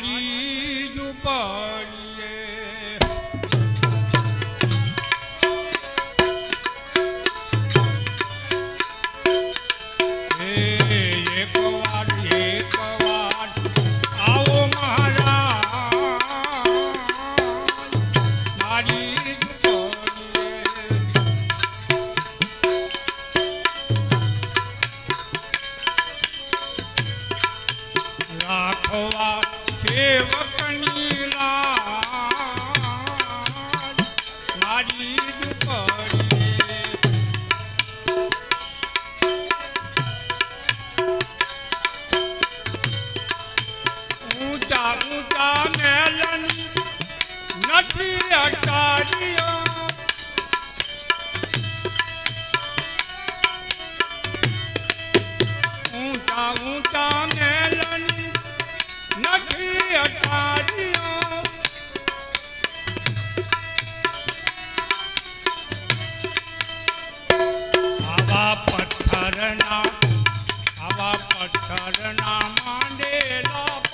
મારી દુપા આવતા મેલની નથી અટાડીયા ઊંચા ઊંચા મેલની નથી અટાડીયા આવા પથ્થરના આવા માંડેલા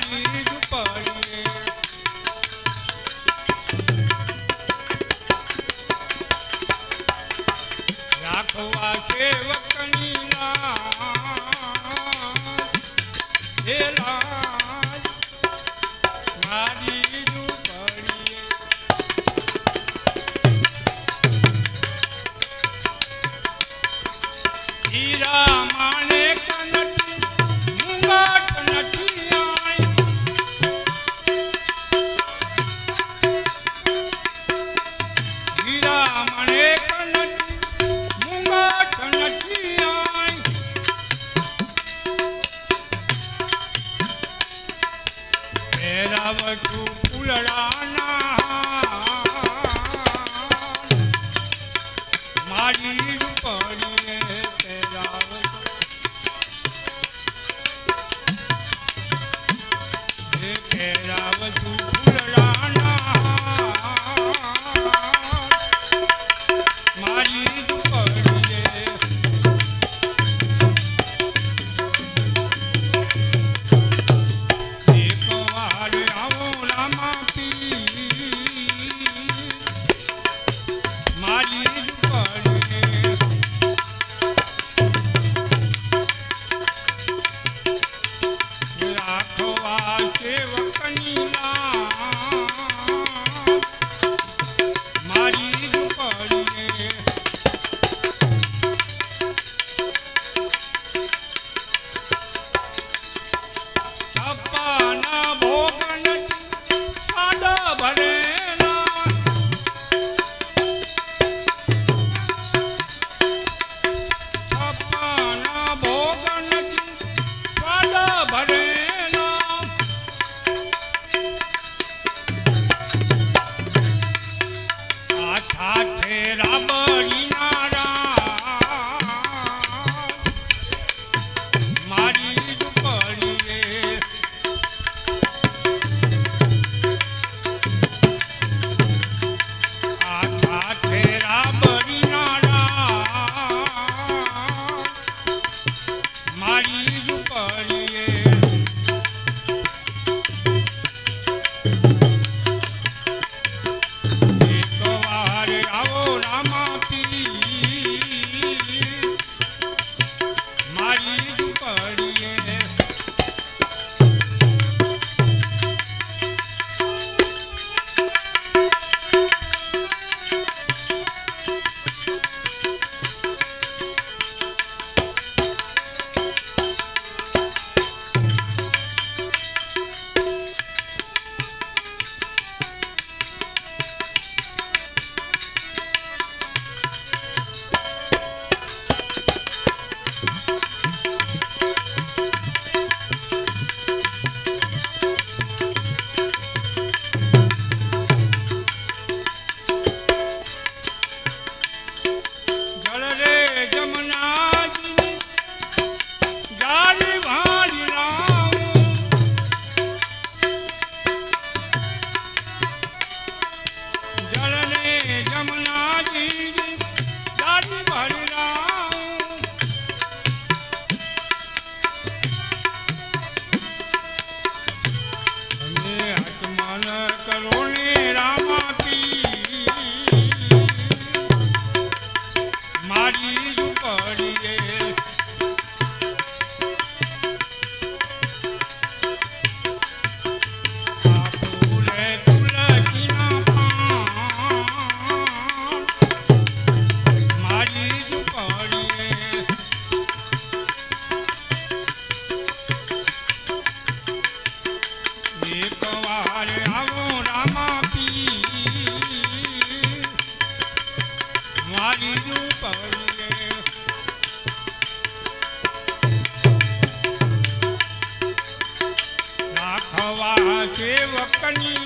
પાણી રૂપાળી આવતું કુલડાના મારી You.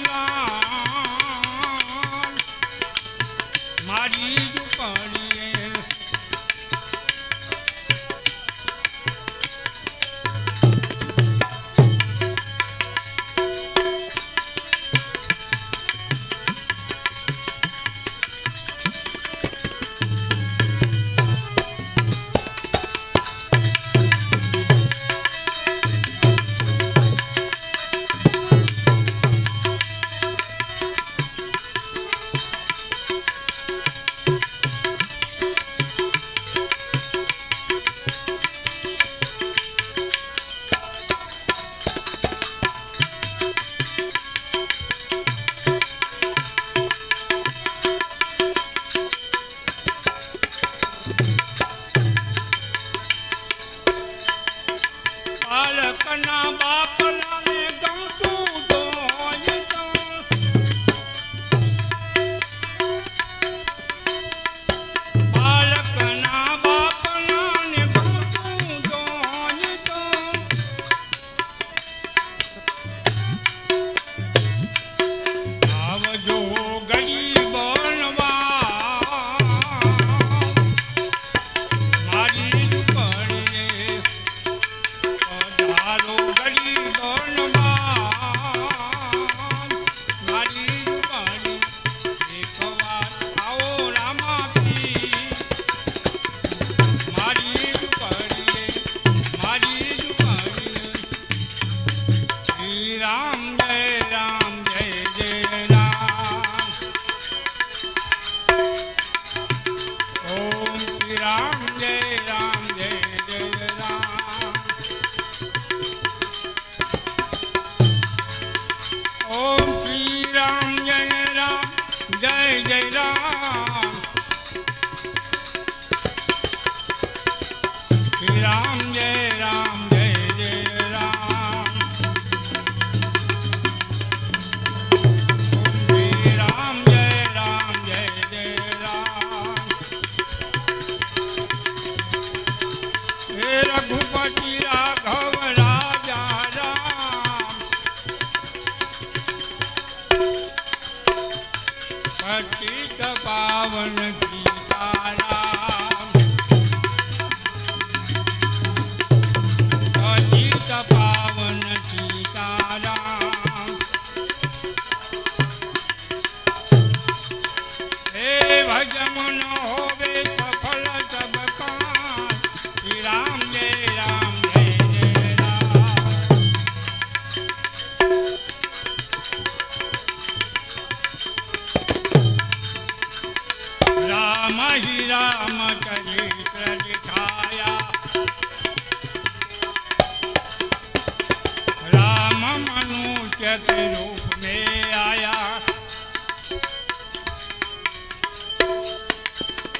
जगत रूप में आया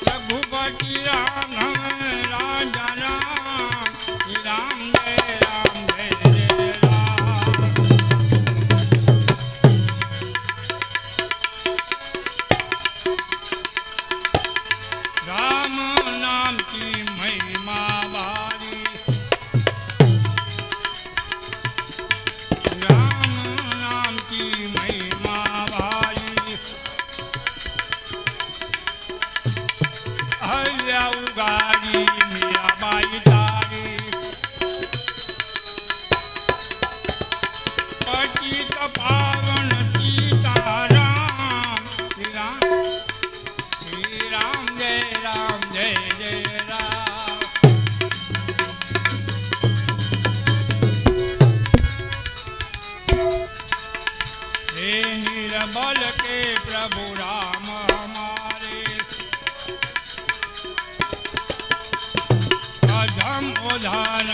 रघुपति राम राजा राम राम राम जय राम राम नाम की महिमा ধারা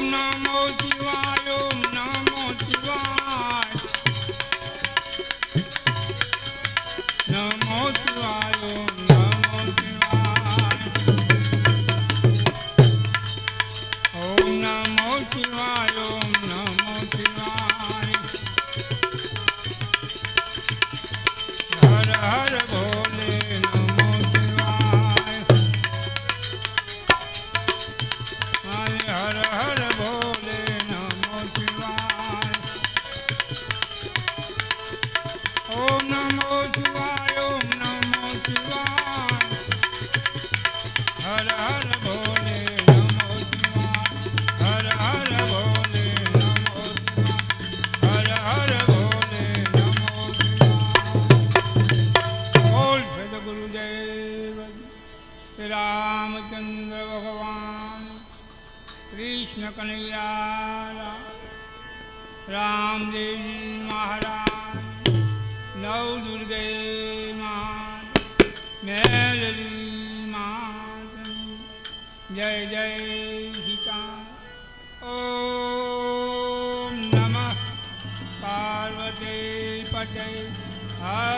નમો શિવાયો कन्हैया रामदेव जी महाराज नौ दुर्गे मान मेलरी मात जय जय सीता ओ नमः, पार्वती पटे हर